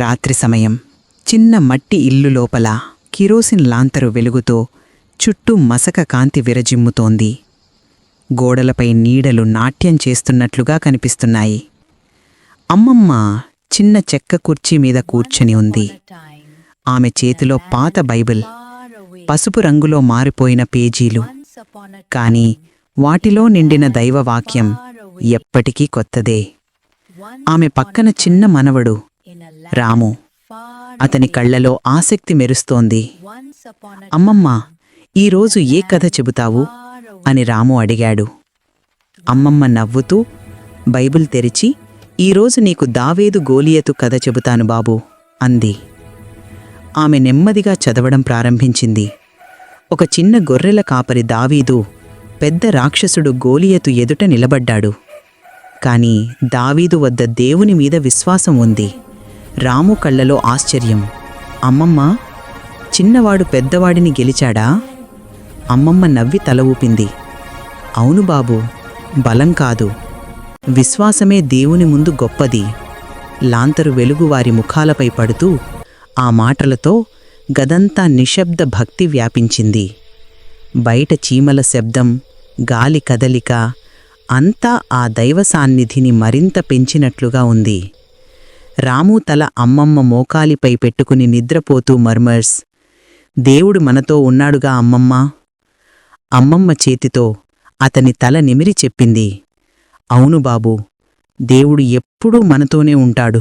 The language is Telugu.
రాత్రి సమయం చిన్న మట్టి ఇల్లు లోపల కిరోసిన్ లాంతరు వెలుగుతో చుట్టూ మసక కాంతి విరజిమ్ముతోంది. గోడలపై నీడలు నాట్యం చేస్తున్నట్లుగా కనిపిస్తున్నాయి. అమ్మమ్మ చిన్న చెక్క కుర్చీ మీద కూర్చుని ఉంది. ఆమె చేతిలో పాత బైబిల్ పసుపు రంగులో మారిపోయిన పేజీలు. కాని వాటిలో నిండిన దైవవాక్యం ఎప్పటికీ కొత్తదే. ఆమె పక్కన చిన్న మనవడు రాము. అతని కళ్ళలో ఆసక్తి మెరుస్తోంది. అమ్మమ్మ ఈరోజు ఏ కథ చెబుతావు? అని రాము అడిగాడు. అమ్మమ్మ నవ్వుతూ బైబిల్ తెరిచి ఈరోజు నీకు దావేదు గోలియతు కథ చెబుతాను బాబూ అంది. ఆమె నెమ్మదిగా చదవడం ప్రారంభించింది. ఒక చిన్న గొర్రెల కాపరి దావీదు పెద్ద రాక్షసుడు గోలియతు ఎదుట నిలబడ్డాడు. కాని దావీదు వద్ద దేవుని మీద విశ్వాసం ఉంది. రాము కళ్ళలో ఆశ్చర్యం. అమ్మమ్మ చిన్నవాడు పెద్దవాడిని గెలిచాడా? అమ్మమ్మ నవ్వి తల ఊపింది. అవును బాబు బలం కాదు. విశ్వాసమే దేవుని ముందు గొప్పది. లాంతరు వెలుగు వారి ముఖాలపై పడుతూ ఆ మాటలతో గదంతా నిశ్శబ్ద భక్తి వ్యాపించింది. బయట చీమల శబ్దం గాలి కదలిక అంతా ఆ దైవ సాన్నిధిని మరింత పెంచినట్లుగా ఉంది. రాము తల అమ్మమ్మ మోకాలిపై పెట్టుకుని నిద్రపోతూ మర్మర్స్ దేవుడు మనతో ఉన్నాడుగా అమ్మమ్మ? అమ్మమ్మ చేతితో అతని తల నిమిరి చెప్పింది అవును బాబూ దేవుడు ఎప్పుడూ మనతోనే ఉంటాడు.